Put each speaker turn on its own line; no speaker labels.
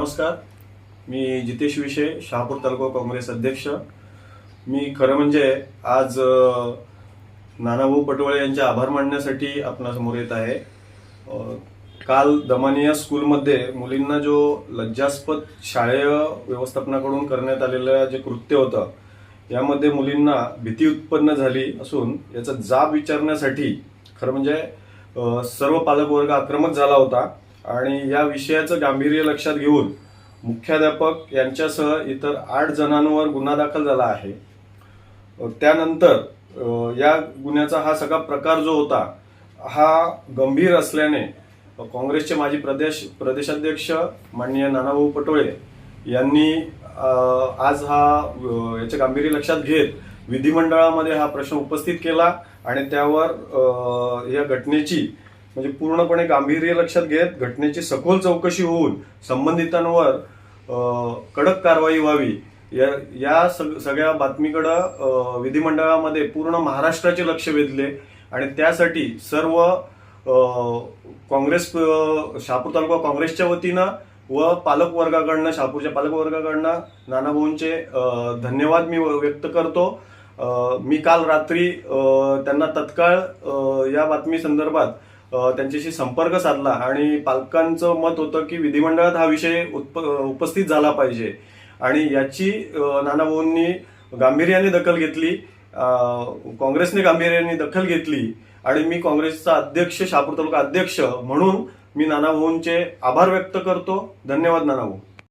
नमस्कार. मी जितेश विषय शहापूर तालुका काँग्रेस अध्यक्ष. मी खरं म्हणजे आज नानाभाऊ पटोळे यांचे आभार मानण्यासाठी आपणासमोर येत आहे. काल दमानिया स्कूलमध्ये मुलींना जो लज्जास्पद शाळेय व्यवस्थापनाकडून करण्यात आलेलं जे कृत्य होतं यामध्ये मुलींना भीती उत्पन्न झाली असून याचा जाब विचारण्यासाठी खरं म्हणजे सर्व पालकवर्ग आक्रमक झाला होता. आणि या विषयाचं गांभीर्य लक्षात घेऊन मुख्याध्यापक यांच्यासह इतर आठ जणांवर गुन्हा दाखल झाला आहे. त्यानंतर या गुन्ह्याचा हा सगळा प्रकार जो होता हा गंभीर असल्याने काँग्रेसचे माजी प्रदेश प्रदेशाध्यक्ष माननीय नानाभाऊ पटोळे यांनी आज हा याचे गांभीर्य लक्षात घेत विधिमंडळामध्ये हा प्रश्न उपस्थित केला आणि त्यावर या घटनेची म्हणजे पूर्णपणे गांभीर्य लक्षात घेत घटनेची सखोल चौकशी होऊन संबंधितांवर कडक कारवाई व्हावी. या या सग- सगळ्या बातमीकडं विधिमंडळामध्ये पूर्ण महाराष्ट्राचे लक्ष वेधले आणि त्यासाठी सर्व काँग्रेस शापूर शहापूर तालुका काँग्रेसच्या वतीनं व पालकवर्गाकडनं शापूरच्या शहापूरच्या नानाभाऊंचे धन्यवाद मी व्यक्त करतो. मी काल रात्री त्यांना तत्काळ या बातमी संदर्भात त्यांच्याशी संपर्क साधला आणि पालकांचं मत होतं की विधिमंडळात हा विषय उत्प उपस्थित झाला पाहिजे. आणि याची नानाभाऊंनी गांभीर्याने दखल घेतली काँग्रेसने गांभीर्याने दखल घेतली आणि मी काँग्रेसचा अध्यक्ष शहापूर तालुका अध्यक्ष म्हणून मी नानाभाऊंचे आभार व्यक्त करतो. धन्यवाद नानाभाऊ.